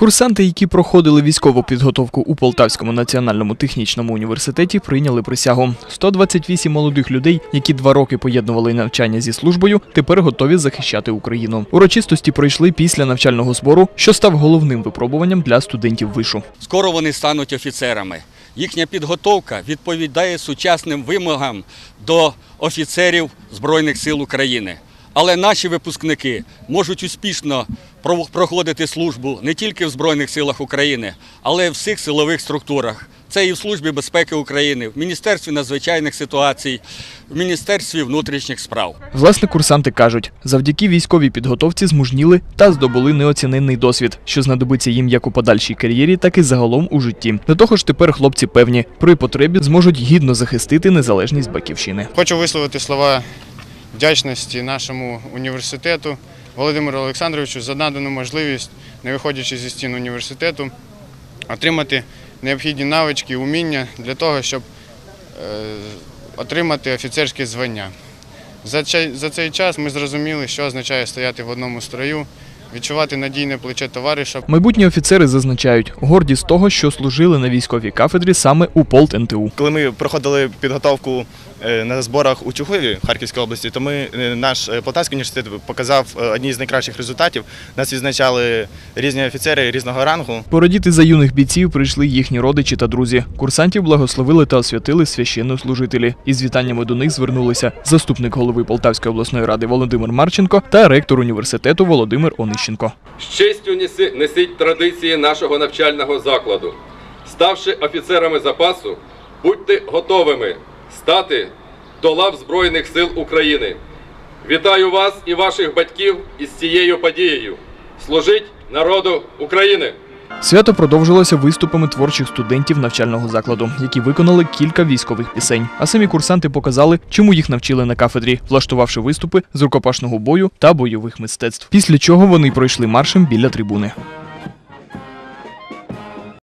Курсанти, які проходили військову підготовку у Полтавському національному технічному університеті, прийняли присягу. 128 молодих людей, які два роки поєднували навчання зі службою, тепер готові захищати Україну. Урочистості пройшли після навчального збору, що став головним випробуванням для студентів вишу. Скоро вони стануть офіцерами. Їхня підготовка відповідає сучасним вимогам до офіцерів Збройних сил України. Але наші випускники можуть успішно про- проходити службу не тільки в Збройних силах України, але й в всіх силових структурах. Це і в Службі безпеки України, в Міністерстві надзвичайних ситуацій, в Міністерстві внутрішніх справ. Власне, курсанти кажуть, завдяки військовій підготовці змужніли та здобули неоціненний досвід, що знадобиться їм як у подальшій кар'єрі, так і загалом у житті. До того ж, тепер хлопці певні, при потребі зможуть гідно захистити незалежність батьківщини. Хочу висловити слова вдячності нашому університету Володимиру Олександровичу за надану можливість, не виходячи зі стін університету, отримати необхідні навички, уміння для того, щоб е, отримати офіцерське звання. За, цей час ми зрозуміли, що означає стояти в одному строю, відчувати надійне плече товариша, Майбутні офіцери зазначають, горді з того, що служили на військовій кафедрі саме у Полт НТУ. Коли ми проходили підготовку на зборах у Чугуєві Харківської області, то ми е, наш е, Полтавський університет показав е, одні з найкращих результатів. Нас відзначали різні офіцери різного рангу. Порадіти за юних бійців прийшли їхні родичі та друзі. Курсантів благословили та освятили священнослужителі. Із вітаннями до них звернулися заступник голови Полтавської обласної ради Володимир Марченко та ректор університету Володимир Онищенко. З честю несіть традиції нашого навчального закладу. Ставши офіцерами запасу, будьте готовими стати до лав Збройних сил України. Вітаю вас і ваших батьків із цією подією. Служить народу України! Свято продовжилося виступами творчих студентів навчального закладу, які виконали кілька військових пісень. А самі курсанти показали, чому їх навчили на кафедрі, влаштувавши виступи з рукопашного бою та бойових мистецтв. Після чого вони пройшли маршем біля трибуни.